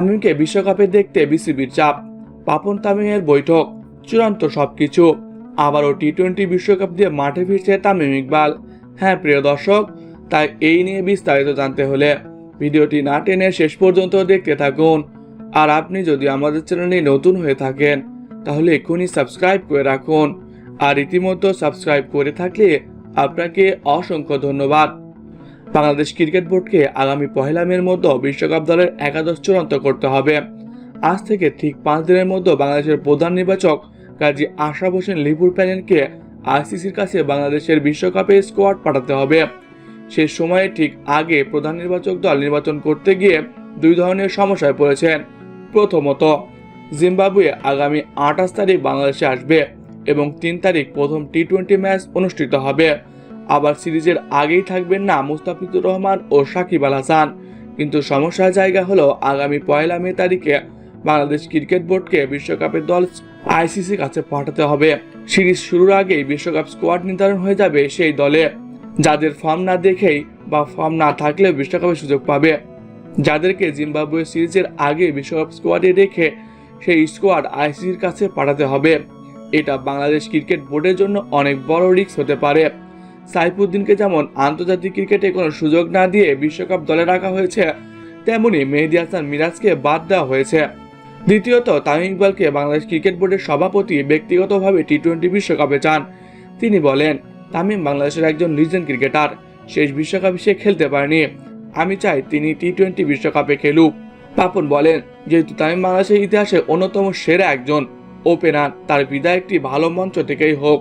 তামিমকে বিশ্বকাপে দেখতে বিসিবির চাপ। পাপন তামিমের বৈঠক, চূড়ান্ত সবকিছু। আবারও টি টোয়েন্টি বিশ্বকাপ দিয়ে মাঠে ফিরছে তামিম ইকবাল। হ্যাঁ প্রিয় দর্শক, তাই এই নিয়ে বিস্তারিত জানতে হলে ভিডিওটি না টেনে শেষ পর্যন্ত দেখতে থাকুন। আর আপনি যদি আমাদের চ্যানেলে নতুন হয়ে থাকেন, তাহলে এক্ষুনি সাবস্ক্রাইব করে রাখুন। আর ইতিমধ্যে সাবস্ক্রাইব করে থাকলে আপনাকে অসংখ্য ধন্যবাদ। বাংলাদেশ ক্রিকেট বোর্ডকে আগামী পহেলা মের মধ্যে বিশ্বকাপ দলের একাদশ চূড়ান্ত করতে হবে। আজ থেকে ঠিক পাঁচ দিনের মধ্যে বাংলাদেশের প্রধান নির্বাচক কাজী আশরাফ হোসেন লিপুর প্যানেলকে আইসিসির কাছে বাংলাদেশের বিশ্বকাপে স্কোয়াড পাঠাতে হবে। সে সময়ে ঠিক আগে প্রধান নির্বাচক দল নির্বাচন করতে গিয়ে দুই ধরনের সমস্যায় পড়েছেন প্রথমত, জিম্বাবুয়ে আগামী আঠাশ তারিখ বাংলাদেশে আসবে এবং তিন তারিখ প্রথম টি টোয়েন্টি ম্যাচ অনুষ্ঠিত হবে। আবার সিরিজের আগেই থাকবেন না মুস্তাফিজুর রহমান ও সাকিব আল হাসান। কিন্তু সমস্যার জায়গা হলো আগামী পয়লা মে তারিখে বাংলাদেশ ক্রিকেট বোর্ডকে বিশ্বকাপের দল আইসিসি কাছে পাঠাতে হবে। সিরিজ শুরুর আগেই বিশ্বকাপ স্কোয়াড নির্ধারণ হয়ে যাবে সেই দলে। যাদের ফর্ম না দেখেই বা ফর্ম না থাকলেও বিশ্বকাপের সুযোগ পাবে। যাদেরকে জিম্বাবুয়ে সিরিজের আগে বিশ্বকাপ স্কোয়াডে রেখে সেই স্কোয়াড আইসিসির কাছে পাঠাতে হবে। এটা বাংলাদেশ ক্রিকেট বোর্ডের জন্য অনেক বড় রিস্ক হতে পারে। সাইফুদ্দিনকে যেমন আন্তর্জাতিক ক্রিকেটে কোনো সুযোগ না দিয়ে বিশ্বকাপ দলে রাখা হয়েছে, তেমনি মেহেদি হাসান মিরাজকে বাদ দেওয়া হয়েছে। দ্বিতীয়ত, তামিম ইকবালকে বাংলাদেশ ক্রিকেট বোর্ডের সভাপতি ব্যক্তিগতভাবে টি টোয়েন্টি বিশ্বকাপে চান। তিনি বলেন, তামিম বাংলাদেশের একজন লিজেন্ড ক্রিকেটার, শেষ বিশ্বকাপে সে খেলতে পারেনি। আমি চাই তিনি টি টোয়েন্টি বিশ্বকাপে খেলুক। পাপন বলেন, যেহেতু তামিম বাংলাদেশের ইতিহাসে অন্যতম সেরা একজন, ওপেনার, তার বিদায় একটি ভালো মঞ্চ থেকেই হোক।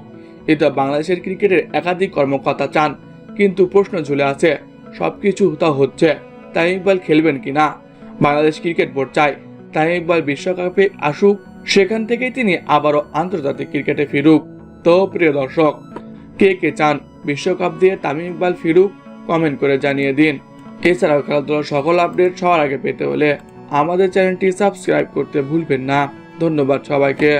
এটা বাংলাদেশের ক্রিকেটের একাধিক কর্মকর্তা চান, কিন্তু প্রশ্ন ঝুলে আছে, সবকিছু তা হচ্ছে তাই ইকবাল খেলবেন কিনা বাংলাদেশ ক্রিকেট বোর্ড চায় তাই ইকবাল বিশ্বকাপে আসুক, সেখান থেকেই তিনি আবারও আন্তর্জাতিক ক্রিকেটে ফিরুক। তো প্রিয় দর্শক, কে কে চান বিশ্বকাপ দিয়ে তামিম ইকবাল ফিরুক কমেন্ট করে জানিয়ে দিন। এছাড়াও খেলাধুলার সকল আপডেট সবার আগে পেতে হলে আমাদের চ্যানেলটি সাবস্ক্রাইব করতে ভুলবেন না। ধন্যবাদ সবাইকে।